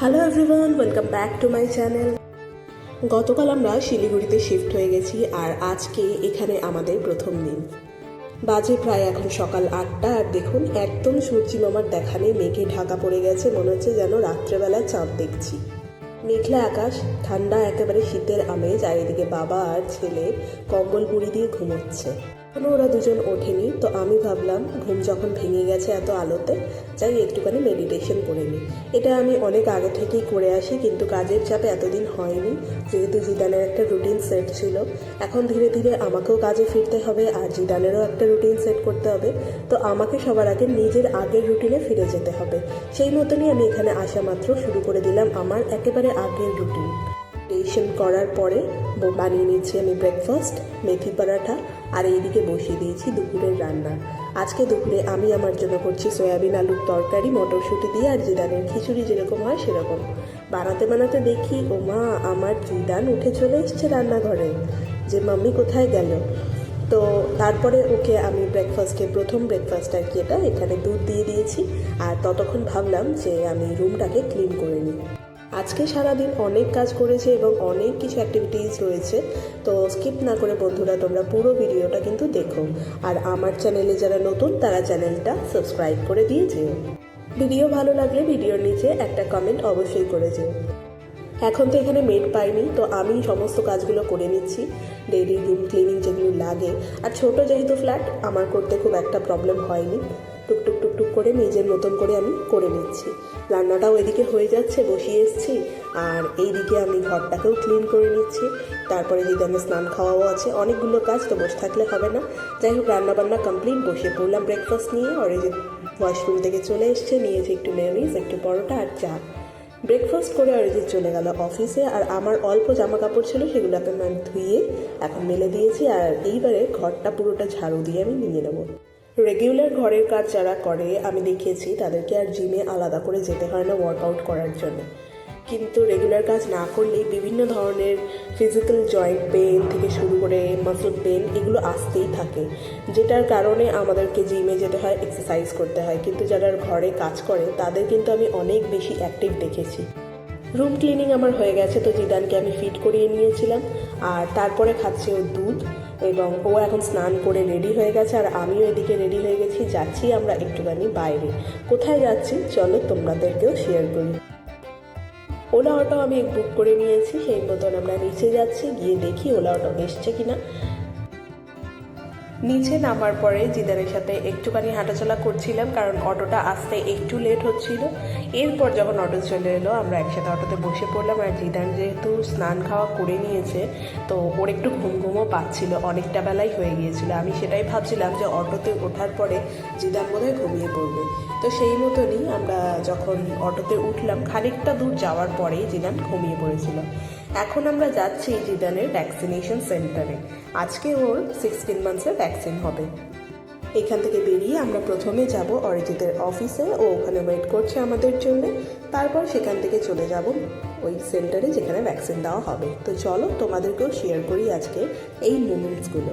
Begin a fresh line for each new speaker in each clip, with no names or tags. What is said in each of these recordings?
Hello everyone welcome back to my channel গতকাল আমরা শিলিগুড়িতে শিফট হয়ে গেছি আর আজকে এখানে আমাদের প্রথম দিন। বাজে প্রায় এখন সকাল আটটা আর দেখুন, একদম সূর্যি মামার দেখা নেই, মেঘে ঢাকা পড়ে গেছে, মনে হচ্ছে যেন রাত্রেবেলায় চাঁদ দেখছি। মেঘলা আকাশ, ঠান্ডা, একেবারে শীতের আমেজ, আর এদিকে বাবা আর ছেলে কম্বল মুড়ি দিয়ে ঘুমোচ্ছে। এখনও ওরা দুজন ওঠেনি, তো আমি ভাবলাম ঘুম যখন ভেঙে গেছে এত আলোতে, যাই একটুখানি মেডিটেশন করে নিই। এটা আমি অনেক আগে থেকেই করে আসি, কিন্তু কাজের চাপে এতদিন হয়নি, যেহেতু জিদানের একটা রুটিন সেট ছিল। এখন ধীরে ধীরে আমাকেও কাজে ফিরতে হবে, আর জিদানেরও একটা রুটিন সেট করতে হবে। তো আমাকে সবার আগে নিজের আগের রুটিনে ফিরে যেতে হবে। সেই মতনই আমি এখানে আসা মাত্র শুরু করে দিলাম আমার একেবারে আগের রুটিন মেডিটেশন করার পরে বানিয়ে নিচ্ছি আমি ব্রেকফাস্ট মেথি পরাঠা, আর এইদিকে বসিয়ে দিয়েছি দুপুরের রান্না। আজকে দুপুরে আমি আমার জন্য করছি সয়াবিন আলুর তরকারি, মটরশুঁটি দিয়ে, আর জিদানের খিচুড়ি যেরকম হয় সেরকম। বানাতে বানাতে দেখি, ও মা, আমার জিদান উঠে চলে এসছে রান্নাঘরে। যে মাম্মি কোথায় গেল? তো তারপরে ওকে আমি ব্রেকফাস্টে প্রথম ব্রেকফাস্ট আর কি এটা, এখানে দুধ দিয়ে দিয়েছি। আর ততক্ষণ ভাবলাম যে আমি রুমটাকে ক্লিন করে নিই। আজকে সারাদিন অনেক কাজ করেছে এবং অনেক কিছু অ্যাক্টিভিটিস রয়েছে। তো স্কিপ না করে বন্ধুরা, তোমরা পুরো ভিডিওটা কিন্তু দেখো। আর আমার চ্যানেলে যারা নতুন, তারা চ্যানেলটা সাবস্ক্রাইব করে দিয়ে যেও। ভিডিও ভালো লাগলে ভিডিওর নিচে একটা কমেন্ট অবশ্যই করে যেও। এখন তো এখানে মেড পাইনি, তো আমি সমস্ত কাজগুলো করে নিচ্ছি। ডেইলি রুম ক্লিনিং যেগুলো লাগে। আর ছোট যেহেতু ফ্ল্যাট আমার করতে খুব একটা প্রবলেম হয়নি। টুকটুক টুকটুক করে নিজের মতন করে আমি করে নিচ্ছি। রান্নাটাও এদিকে হয়ে যাচ্ছে, বসিয়ে এসেছি। আর এইদিকে আমি ঘরটাকেও ক্লিন করে নিচ্ছি। তারপরে যদি আমি স্নান খাওয়াও আছে। অনেকগুলো কাজ তো বসে থাকলে হবে না। যাই হোক, রান্নাবান্না কমপ্লিট বসে পড়লাম ব্রেকফাস্ট নিয়ে। আর এই যে ওয়াশরুম থেকে চলে এসছে। নিয়েছে একটু মেয়নিজ একটু পরোটা আর চা। ব্রেকফাস্ট করে অরিজিৎ চলে গেল অফিসে আর আমার অল্প জামা কাপড় ছিল, সেগুলোকে আমি ধুয়ে এখন মেলে দিয়েছি। আর এইবারে ঘরটা পুরোটা ঝাড়ু দিয়ে আমি নিয়ে নেব। রেগুলার ঘরের কাজ যারা করে, আমি দেখিয়েছি, তাদেরকে আর জিমে আলাদা করে যেতে হয় না ওয়ার্কআউট করার জন্য। কিন্তু রেগুলার কাজ না করলেই বিভিন্ন ধরনের ফিজিক্যাল জয়েন্ট পেন থেকে শুরু করে মাসল পেন এগুলো আসতেই থাকে, যেটার কারণে আমাদেরকে জিমে যেতে হয় এক্সারসাইজ করতে হয়। কিন্তু যারা ঘরে কাজ করে, তাদের কিন্তু আমি অনেক বেশি অ্যাক্টিভ দেখেছি। রুম ক্লিনিং আমার হয়ে গেছে, তো জিদানকে আমি ফিট করিয়ে নিয়েছিলাম। আর তারপরে খাচ্ছে ও দুধ। এবং ও এখন স্নান করে রেডি হয়ে গেছে আর আমিও এদিকে রেডি হয়ে গেছি, যাচ্ছি আমরা একটুখানি বাইরে। কোথায় যাচ্ছি? চলো তোমাদেরকেও শেয়ার করি। ওলা অটো আমি বুক করে নিয়েছি, সেই মতন আমরা নিচে যাচ্ছি, গিয়ে দেখি ওলা অটো এসছে কিনা। নিচে নামার পরে জিদানের সাথে একটুখানি হাঁটাচলা করছিলাম, কারণ অটোটা আসতে একটু লেট হচ্ছিল। এরপর যখন অটো চলে এলো, আমরা একসাথে অটোতে বসে পড়লাম আর জিদান যেহেতু স্নান খাওয়া করে নিয়েছে, তো ওর একটু ঘুম ঘুমও পাচ্ছিল, অনেকটা বেলাই হয়ে গিয়েছিল। আমি সেটাই ভাবছিলাম যে অটোতে ওঠার পরে জিদান বোধহয় ঘুমিয়ে পড়বে। তো সেই মতনই আমরা যখন অটোতে উঠলাম, খানিকটা দূর যাওয়ার পরেই জিদান ঘুমিয়ে পড়েছিল। এখন আমরা যাচ্ছি জিদানের ভ্যাকসিনেশন সেন্টারে আজকে ওর সিক্সটিন মান্থসের ভ্যাকসিন হবে। এখান থেকে বেরিয়ে আমরা প্রথমে যাব অরিজিতের অফিসে ও ওখানে ওয়েট করছে আমাদের জন্য। তারপর সেখান থেকে চলে যাব ওই সেন্টারে যেখানে ভ্যাকসিন দেওয়া হবে। তো চলো তোমাদেরকেও শেয়ার করি আজকে এই মুমেন্টসগুলো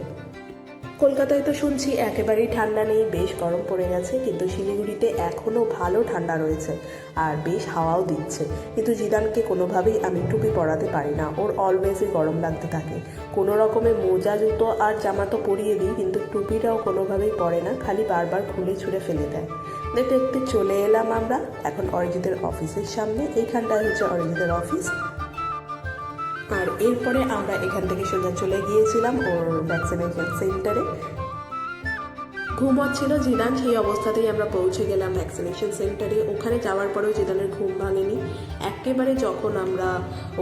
কলকাতায় তো শুনছি একেবারেই ঠান্ডা নেই, বেশ গরম পড়ে গেছে, কিন্তু শিলিগুড়িতে এখনও ভালো ঠান্ডা রয়েছে আর বেশ হাওয়াও দিচ্ছে। কিন্তু জিদানকে কোনোভাবেই আমি টুপি পরাতে পারি না, ওর অলওয়েজই গরম লাগতে থাকে। কোনো রকমের মোজা, জুতো আর জামা তো পরিয়ে দিই, কিন্তু টুপিটাও কোনোভাবেই পরে না, খালি বারবার খুলে ছুঁড়ে ফেলে দেয়। দেখতে দেখতে চলে এলাম আমরা, এখন অরিজিতের অফিসের সামনে এইখানটায় হচ্ছে অরিজিতের অফিস। আর এরপরে আমরা এখান থেকে সোজা চলে গিয়েছিলাম ওর ভ্যাকসিনেশন সেন্টারে ঘুম হচ্ছিল জিদান। সেই অবস্থাতেই আমরা পৌঁছে গেলাম ভ্যাকসিনেশন সেন্টারে ওখানে যাওয়ার পরেও জিদানের ঘুম ভাঙেনি। একেবারে যখন আমরা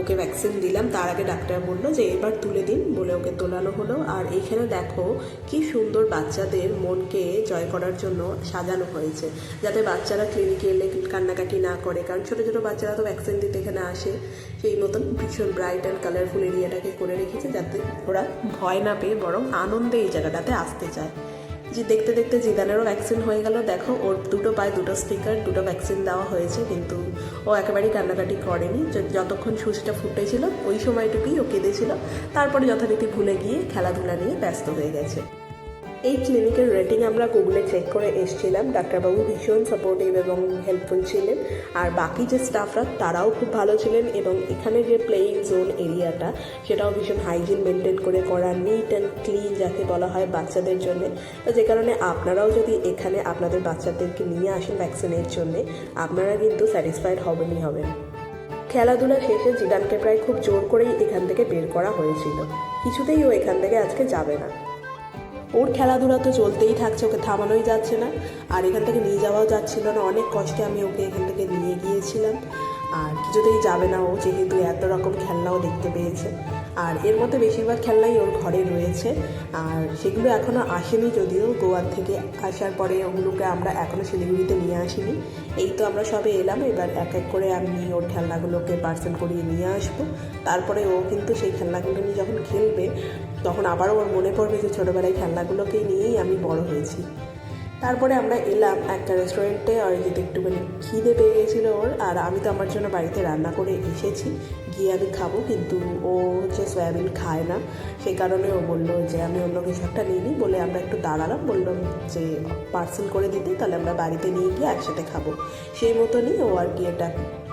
ওকে ভ্যাকসিন দিলাম, তার আগে ডাক্তার বলল যে, এবার তুলে দিন, বলে ওকে তোলানো হলো। আর এখানে দেখো কি সুন্দর বাচ্চাদের মনকে জয় করার জন্য সাজানো হয়েছে। যাতে বাচ্চারা ক্লিনিকে এলে কান্নাকাটি না করে। কারণ ছোটো ছোটো বাচ্চারা তো ভ্যাকসিন দিতে এখানে আসে। সেই মতন ভীষণ ব্রাইট অ্যান্ড কালারফুল এরিয়াটাকে করে রেখেছে যাতে ওরা ভয় না পেয়ে বরং আনন্দে এই জায়গাটাতে আসতে চায়। যে দেখতে দেখতে জিদানেরও ভ্যাকসিন হয়ে গেল, দেখো ওর দুটো পায়ে দুটো স্টিকার দুটো ভ্যাকসিন দেওয়া হয়েছে, কিন্তু ও একেবারেই কান্নাকাটি করেনি। যতক্ষণ সুচিটা ফুটেছিল, ওই সময়টুকুই ও কেঁদেছিল। তারপরে যথারীতি ভুলে গিয়ে খেলাধুলা নিয়ে ব্যস্ত হয়ে গেছে। এই ক্লিনিকের রেটিং আমরা গুগলে চেক করে এসেছিলাম। ডাক্তারবাবু ভীষণ সাপোর্টিভ এবং হেল্পফুল ছিলেন। আর বাকি যে স্টাফরা তারাও খুব ভালো ছিলেন এবং এখানে যে প্লেইং জোন এরিয়াটা সেটাও ভীষণ হাইজিন মেনটেন করে করা নিট অ্যান্ড ক্লিন যাকে বলা হয় বাচ্চাদের জন্য। তো যে কারণে আপনারাও যদি এখানে আপনাদের বাচ্চাদেরকে নিয়ে আসেন ভ্যাকসিনের জন্য, আপনারা কিন্তু স্যাটিসফাইড হবেনই হবেন। খেলাধুলা শেষে জিদানকে প্রায় খুব জোর করেই এখান থেকে বের করা হয়েছিল। কিছুতেই ও এখান থেকে আজকে যাবে না। ওর খেলাধুলা তো চলতেই থাকছে, ওকে থামানোই যাচ্ছে না। আর এখান থেকে নিয়ে যাওয়াও যাচ্ছিল না, অনেক কষ্টে আমি ওকে এখান থেকে নিয়ে গিয়েছিলাম। আর কিছুতেই যাবে না ও, যেহেতু এত রকম খেলনাও দেখতে পেয়েছে। আর এর মধ্যে বেশিরভাগ খেলনাই ওর ঘরে রয়েছে। আর সেগুলো এখনও আসেনি যদিও, গোয়ার থেকে আসার পরে ওগুলোকে আমরা এখনও শিলিগুড়িতে নিয়ে আসিনি। এই তো আমরা সবে এলাম, এবার এক এক করে আমি ওর খেলনাগুলোকে পার্সেল করিয়ে নিয়ে আসব। তারপরে ও কিন্তু সেই খেলনাগুলো নিয়ে যখন খেলবে, তখন আবারও ওর মনে পড়বে যে ছোটোবেলায় খেলনাগুলোকে নিয়েই আমি বড় হয়েছি। তারপরে আমরা এলাম একটা রেস্টুরেন্টে যেতে একটুখানি খিদে পেয়ে গেছিল ওর, আর আমি তো আমার জন্য বাড়িতে রান্না করে এসেছি। গিয়ে আমি খাব, কিন্তু ও হচ্ছে সয়াবিন খায় না। সেই কারণে ও বলল যে, আমি অন্য কিছু একটা নিয়ে নিই বলে আমরা একটু দাঁড়ালাম, বললাম যে, পার্সেল করে দিতে তাহলে আমরা বাড়িতে নিয়ে গিয়ে একসাথে খাব। সেই মতনই ও আর কি এটা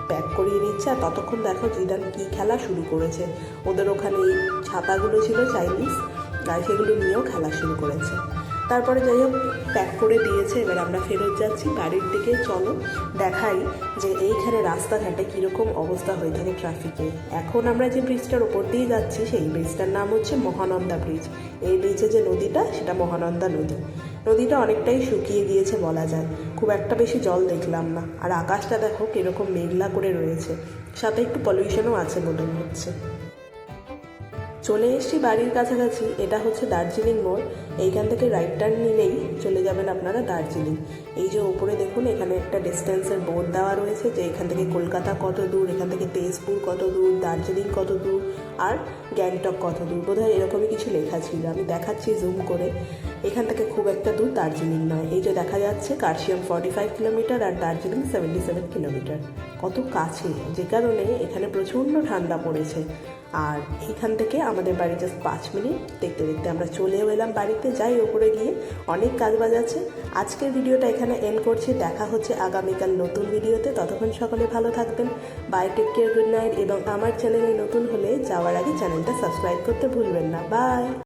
প্যাক করিয়ে নিচ্ছে আর ততক্ষণ দেখো জিদান কী খেলা শুরু করেছে। ওদের ওখানে এই ছাতাগুলো ছিল চাইনিজ আর সেগুলো নিয়েও খেলা শুরু করেছে। তারপরে যাই হোক প্যাক করে দিয়েছে। এবার আমরা ফেরত যাচ্ছি। বাড়ির দিকে চলো, দেখাই যে এইখানে রাস্তাঘাটে কীরকম অবস্থা হয়ে থাকে ট্রাফিকে এখন আমরা যে ব্রিজটার ওপর দিয়ে যাচ্ছি, সেই ব্রিজটার নাম হচ্ছে মহানন্দা ব্রিজ এই ব্রিজে যে নদীটা, সেটা মহানন্দা নদী। নদীটা অনেকটাই শুকিয়ে গিয়েছে বলা যায়। খুব একটা বেশি জল দেখলাম না। আর আকাশটা দেখো, কীরকম মেঘলা করে রয়েছে। সাথে একটু পলিউশনও আছে মনে হচ্ছে। চলে এসেছি বাড়ির কাছাকাছি। এটা হচ্ছে দার্জিলিং মোড়। এইখান থেকে রাইট টার্ন নিলেই চলে যাবেন আপনারা দার্জিলিং। এই যে ওপরে দেখুন, এখানে একটা ডিস্টেন্সের বোর্ড দেওয়া রয়েছে যে এখান থেকে কলকাতা কত দূর, এখান থেকে তেজপুর কত দূর, দার্জিলিং কত দূর আর গ্যাংটক কত দূর। বোধহয় এরকমই কিছু লেখা ছিল। আমি দেখাচ্ছি জুম করে। এখান থেকে খুব একটা দূর দার্জিলিং নয়। এই যে দেখা যাচ্ছে কার্শিয়াম ফর্টি ফাইভ কিলোমিটার আর দার্জিলিং সেভেন্টি সেভেন কিলোমিটার। কত কাছে। যে কারণে এখানে প্রচণ্ড ঠান্ডা পড়েছে। আর এখান থেকে আমাদের বাড়ি জাস্ট পাঁচ মিনিট। দেখতে দেখতে আমরা চলেও এলাম বাড়িতে, যাই ওপরে গিয়ে অনেক কাজ বাজ আছে। আজকের ভিডিওটা এখানে এন্ড করছি। দেখা হচ্ছে আগামীকাল নতুন ভিডিওতে। ততক্ষণ সকলে ভালো থাকবেন। Bye take care good night এবং আমার চ্যানেলে নতুন হলে যাওয়ার আগে চ্যানেলটা সাবস্ক্রাইব করতে ভুলবেন না। বাই